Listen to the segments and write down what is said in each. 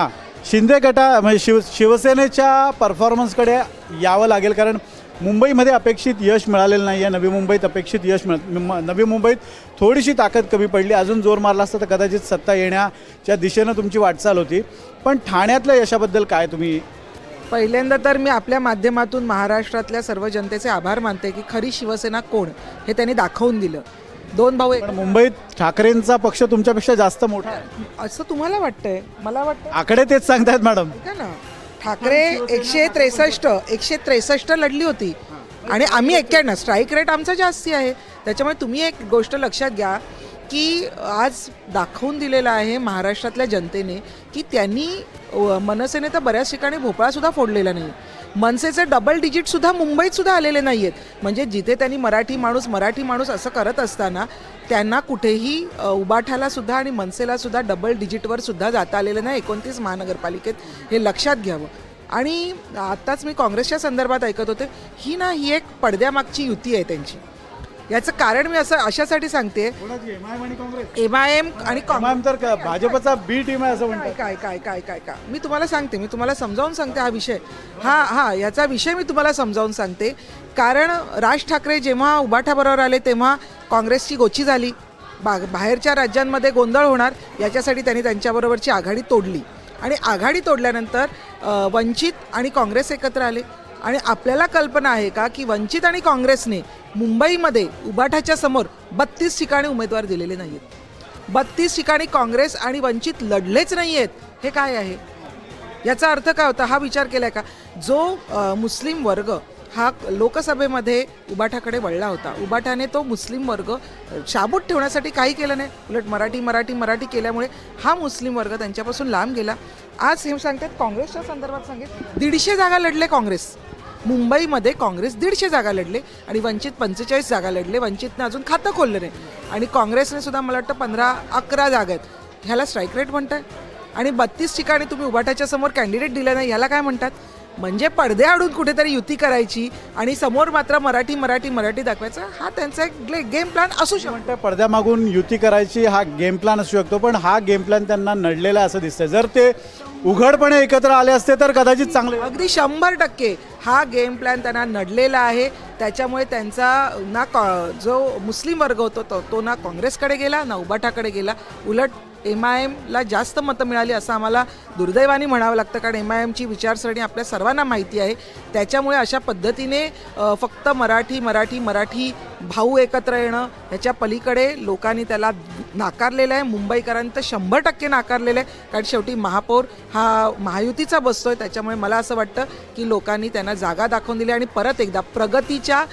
हां. शिंदे गटा म्हणजे शिव शिवसेनेच्या परफॉर्मन्सकडे यावं लागेल कारण मुंबईमध्ये अपेक्षित यश मिळालेलं नाही आहे नवी मुंबईत अपेक्षित यश मिळ म- नवी मुंबईत थोडीशी ताकद कमी पडली. अजून जोर मारला असता तर कदाचित सत्ता येण्याच्या दिशेनं तुमची वाटचाल होती. पण ठाण्यातल्या यशाबद्दल काय तुम्ही? पहिल्यांदा तर मी आपल्या माध्यमातून महाराष्ट्रातल्या सर्व जनतेचे आभार मानते की खरी शिवसेना कोण हे त्यांनी दाखवून दिलं. दोन भाऊ एक. पण मुंबईत ठाकरेंचा पक्ष तुमच्यापेक्षा जास्त मोठा आहे. असं तुम्हाला वाटतंय? मला वाटतं आकडे तेच सांगतायत मॅडम. ना? ठाकरे एकशे त्रेसष्ट एकशे त्रेसष्ट लढली होती. आणि आम्ही एक्क्याण्णव स्ट्राईक रेट आमचा जास्ती आहे. त्याच्यामुळे तुम्ही एक गोष्ट लक्षात घ्या की आज दाखवून दिलेलं आहे महाराष्ट्रातल्या जनतेने की त्यांनी अ, मनसेने तर बऱ्याच ठिकाणी भोपळासुद्धा फोडलेला नाही. मनसेचे डबल डिजिटसुद्धा मुंबईतसुद्धा आलेले नाही आहेत म्हणजे जिथे त्यांनी मराठी माणूस मराठी माणूस असं करत असताना त्यांना कुठेही अ, आणि मनसेलासुद्धा डबल डिजिटवर सुद्धा जाता आलेलं नाही. एकोणतीस महानगरपालिकेत हे लक्षात घ्यावं. आणि आत्ताच मी काँग्रेसच्या संदर्भात ऐकत होते. ही ना ही एक पडद्यामागची युती आहे त्यांची. याचं कारण मी असं अशासाठी सांगते. एम आय एम आणि तर भाजपचा बी टीम आहे असं म्हणतात. काय काय काय काय काय? मी तुम्हाला सांगते मी तुम्हाला समजावून सांगते हा विषय. हा हा याचा विषय मी तुम्हाला समजावून सांगते. कारण राज ठाकरे जेव्हा उबाठाबरोबर आले तेव्हा काँग्रेसची गोची झाली. बा बाहेरच्या राज्यांमध्ये गोंधळ होणार याच्यासाठी त्यांनी त्यांच्याबरोबरची आघाडी तोडली. आणि आघाडी तोडल्यानंतर वंचित आणि काँग्रेस एकत्र आले. आणि आपल्याला कल्पना आहे का की वंचित आणि काँग्रेसने मुंबईमध्ये उबाठाच्या समोर बत्तीस ठिकाणी उमेदवार दिलेले नाही आहेत बत्तीस ठिकाणी काँग्रेस आणि वंचित लढलेच नाही आहेत हे काय आहे? याचा अर्थ काय होता? हा विचार केलाय का? जो मुस्लिम वर्ग हा लोकसभेमध्ये उबाठाकडे वळला होता. उबाठाने तो मुस्लिम वर्ग शाबूत ठेवण्यासाठी काही केलं नाही. उलट मराठी मराठी मराठी केल्यामुळे हा मुस्लिम वर्ग त्यांच्यापासून लांब गेला. आज हे सांगतात काँग्रेसच्या संदर्भात सांगित दीडशे जागा लढले काँग्रेस. मुंबईमध्ये काँग्रेस दीडशे जागा लढले आणि वंचित पंचेचाळीस जागा लढले. वंचितनं अजून खातं खोललं नाही. आणि काँग्रेसने सुद्धा मला वाटतं पंधरा अकरा जागा आहेत. ह्याला स्ट्राईक रेट म्हणताय आणि बत्तीस ठिकाणी तुम्ही उभाटाच्या समोर कॅन्डिडेट दिला नाही ह्याला काय म्हणतात? म्हणजे पडदे आडून कुठेतरी युती करायची आणि समोर मात्र मराठी मराठी मराठी दाखवायचा हा त्यांचा एक गेम प्लॅन असू शकतो. पडद्यामागून युती करायची हा गेम प्लॅन असू शकतो पण हा गेम प्लॅन त्यांना नडलेला असं दिसतंय. जर ते उघडपणे एकत्र आले असते तर कदाचित चांगले अगदी शंभर टक्के हा गेम प्लॅन त्यांना नडलेला आहे. त्याच्यामुळे त्यांचा ना कॉ- जो मुस्लिम वर्ग होतो तो तो ना काँग्रेसकडे गेला ना उबाठाकडे गेला. उलट एम आय एमला जास्त मतं मिळाली असं आम्हाला दुर्दैवाने म्हणावं लागतं कारण एम आय एमची विचारसरणी आपल्या सर्वांना माहिती आहे. त्याच्यामुळे अशा पद्धतीने फक्त मराठी मराठी मराठी भाऊ एकत्र येणं ह्याच्या पलीकडे लोकांनी त्याला नाकारलेलं आहे. मुंबईकरांनी तर शंभर टक्के नाकारलेलं आहे. कारण शेवटी महापौर हा महायुतीचा बसतोय. त्याच्यामुळे मला असं वाटतं की लोकांनी त्यांना जागा दाखवून दिली आणि परत एकदा प्रगतीच्या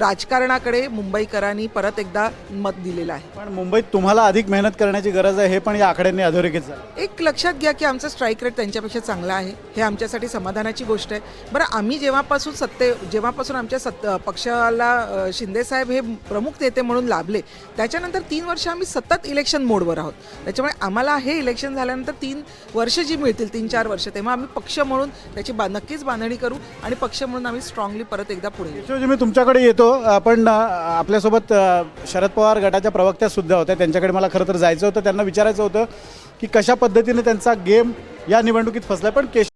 राजकारणाकडे मुंबईकरांनी परत एकदा मत दिलेलं आहे. पण मुंबईत तुम्हाला अधिक मेहनत करण्याची गरज आहे हे पण या आकड्यांनी अधोरेखित झालं. एक लक्षात घ्या की आमचं स्ट्राईक रेट त्यांच्यापेक्षा चांगला आहे. हे आमच्यासाठी समाधानाची गोष्ट आहे. बरं आम्ही जेव्हापासून सत्ते जेव्हापासून आमच्या सत्त पक्षाला अ, साहेब हे प्रमुख नेते म्हणून लाभले. त्याच्यानंतर तीन वर्ष आम्ही सतत इलेक्शन मोडवर आहोत. त्याच्यामुळे आम्हाला हे इलेक्शन झाल्यानंतर तीन वर्ष जी मिळतील तीन चार वर्ष तेव्हा आम्ही पक्ष म्हणून त्याची बा नक्कीच बांधणी करू आणि पक्ष म्हणून आम्ही स्ट्रॉंगली परत एकदा पुढे येऊ. मी तुमच्याकडे येतो. आपण आपल्यासोबत शरद पवार गटाच्या प्रवक्त्या सुद्धा होत्या. त्यांच्याकडे मला खरं तर जायचं होतं. त्यांना विचारायचं होतं की कशा पद्धतीने त्यांचा गेम या निवडणुकीत फसला पण केश